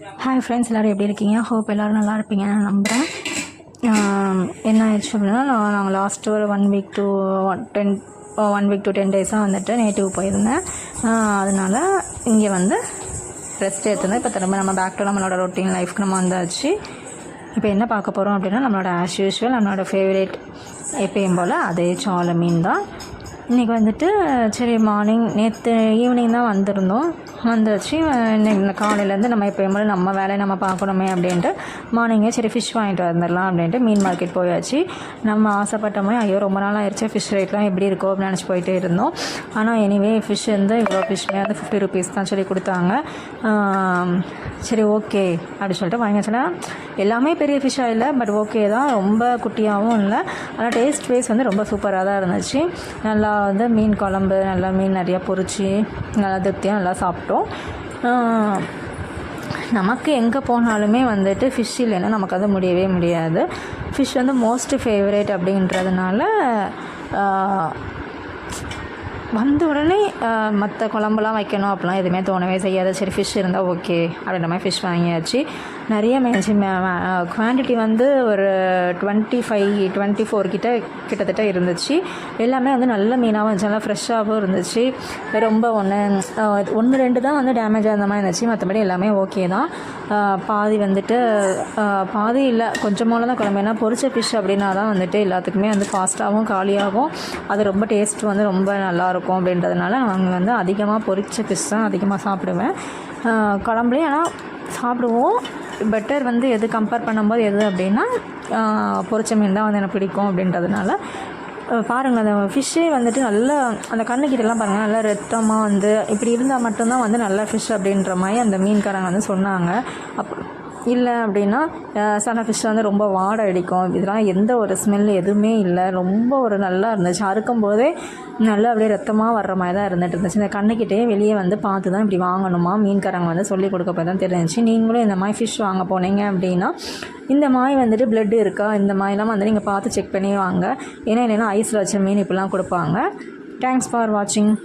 Hi friends எல்லோரும் எப்படி இருக்கீங்க? ஹோப் எல்லோரும் நல்லா இருப்பீங்க. நான் நம்புகிறேன் என்ன ஆயிடுச்சு அப்படின்னா நான் நாங்கள் லாஸ்ட் ஒரு one week two one ten one week two ten டேஸாக வந்துட்டு நேட்டிவ் போயிருந்தேன். அதனால் அதனால இங்கே வந்து ரெஸ்ட் எடுத்திருந்தேன். இப்போ திரும்ப நம்ம பேக் டு நம்மளோட ரொட்டீன் லைஃப்க்கு நம்ம வந்தாச்சு. இப்போ என்ன பார்க்க போகிறோம் அப்படின்னா நம்மளோட ஆஸ் யூஷுவல் நம்மளோட ஃபேவரேட் எப்பயும் போல் அதே சால மீன் தான். இன்றைக்கி வந்துட்டு சரி மார்னிங் நேற்று ஈவினிங் தான் வந்திருந்தோம். வந்துச்சு. இன்னைக்கு இந்த காலையிலேருந்து நம்ம எப்பயும் போல நம்ம வேலையை நம்ம பார்க்கணுமே அப்படின்ட்டு மார்னிங்கே சரி ஃபிஷ் வாங்கிட்டு வந்துடலாம் அப்படின்ட்டு மீன் மார்க்கெட் போயாச்சு. நம்ம ஆசைப்பட்டோமே ஐயோ ரொம்ப நாள் ஆயிடுச்சு ஃபிஷ் ரேட்லாம் எப்படி இருக்கோ அப்படின்னு நினச்சி போயிட்டே இருந்தோம். ஆனால் எனிவே ஃபிஷ் வந்து இவ்வளோ ஃபிஷ்மே வந்து ஃபிஃப்டி ருபீஸ் தான் சொல்லி கொடுத்தாங்க. சரி ஓகே அப்படி சொல்லிட்டு வாங்கி எல்லாமே பெரிய ஃபிஷ்ஷாக இல்லை பட் ஓகே தான். ரொம்ப குட்டியாகவும் இல்லை. ஆனால் டேஸ்ட் வைஸ் வந்து ரொம்ப சூப்பராக தான் இருந்துச்சு. நல்லா வந்து மீன் குழம்பு நல்லா மீன் நிறையா பொறிச்சு நல்லா திருப்தியாக நல்லா சாப்பிட்டோம். ஆஹ், நமக்கு எங்கே போனாலுமே வந்துட்டு ஃபிஷ் இல்லைன்னா நமக்கு அது முடியவே முடியாது. ஃபிஷ் வந்து மோஸ்ட் ஃபேவரேட் அப்படின்றதுனால வந்த உடனே மற்ற குழம்புலாம் வைக்கணும் அப்படிலாம் எதுவுமே தோணவே செய்யாது. சரி ஃபிஷ் இருந்தால் ஓகே அப்படின்ற மாதிரி ஃபிஷ் வாங்கியாச்சு. நிறைய மேய்ச்சி குவான்டிட்டி வந்து ஒரு டுவெண்ட்டி ஃபைவ் டுவெண்ட்டி ஃபோர் கிட்ட கிட்டத்தட்ட இருந்துச்சு. எல்லாமே வந்து நல்ல மீனாகவும் இருந்துச்சு. நல்லா ஃப்ரெஷ்ஷாகவும் இருந்துச்சு. ரொம்ப ஒன்று ஒன்று ரெண்டு தான் வந்து டேமேஜ் ஆகிற மாதிரி இருந்துச்சு. மற்றபடி எல்லாமே ஓகே தான். பாதி வந்துட்டு பாதி இல்லை கொஞ்சமாக தான் குழம்பு. ஏன்னா பொரிச்ச ஃபிஷ் அப்படின்னா தான் வந்துட்டு எல்லாத்துக்குமே வந்து ஃபாஸ்ட்டாகவும் காலியாகும். அது ரொம்ப டேஸ்ட் வந்து ரொம்ப நல்லாயிருக்கும் இருக்கும் அப்படின்றதுனால நாங்கள் வந்து அதிகமாக பொரிச்ச ஃபிஷ் தான் அதிகமாக சாப்பிடுவேன். குழம்புலேயும் ஆனால் சாப்பிடுவோம். பெட்டர் வந்து எது கம்பேர் பண்ணும்போது எது அப்படின்னா ஆஹ் பொரிச்ச மீன் தான் வந்து எனக்கு பிடிக்கும் அப்படின்றதுனால பாருங்கள் அந்த ஃபிஷ்ஷே வந்துட்டு நல்லா அந்த கண்ணுக்கிட்டலாம் பாருங்கள் நல்லா ரத்தமாக வந்து இப்படி இருந்தால் மட்டும்தான் வந்து நல்ல ஃபிஷ் அப்படின்ற மாதிரி அந்த மீன்காரங்க வந்து சொன்னாங்க. அப் இல்லை அப்படின்னா அஹ் சில ஃபிஷ் வந்து ரொம்ப வாடை அடிக்கும். இதெல்லாம் எந்த ஒரு ஸ்மெல் எதுவுமே இல்லை. ரொம்ப ஒரு நல்லா இருந்துச்சு. அறுக்கும் போதே நல்லா அப்படியே ரத்தமாக வர்ற மாதிரி தான் இருந்துட்டு இருந்துச்சு. இந்த கண்ணுக்கிட்டே வெளியே வந்து பார்த்து தான் இப்படி வாங்கணுமா? மீன்காரங்க வந்து சொல்லி கொடுக்க போய் தான் தெரிஞ்சிச்சு. நீங்களும் இந்த மாதிரி ஃபிஷ் வாங்க போனீங்க அப்படின்னா இந்த மாய் வந்துட்டு பிளட் இருக்கா? இந்த மாதிரிலாம் வந்து நீங்கள் பார்த்து செக் பண்ணி வாங்க. ஏன்னா இல்லைன்னா ஐஸில் வச்ச மீன் இப்படிலாம் கொடுப்பாங்க. தேங்க்ஸ் ஃபார் வாட்சிங்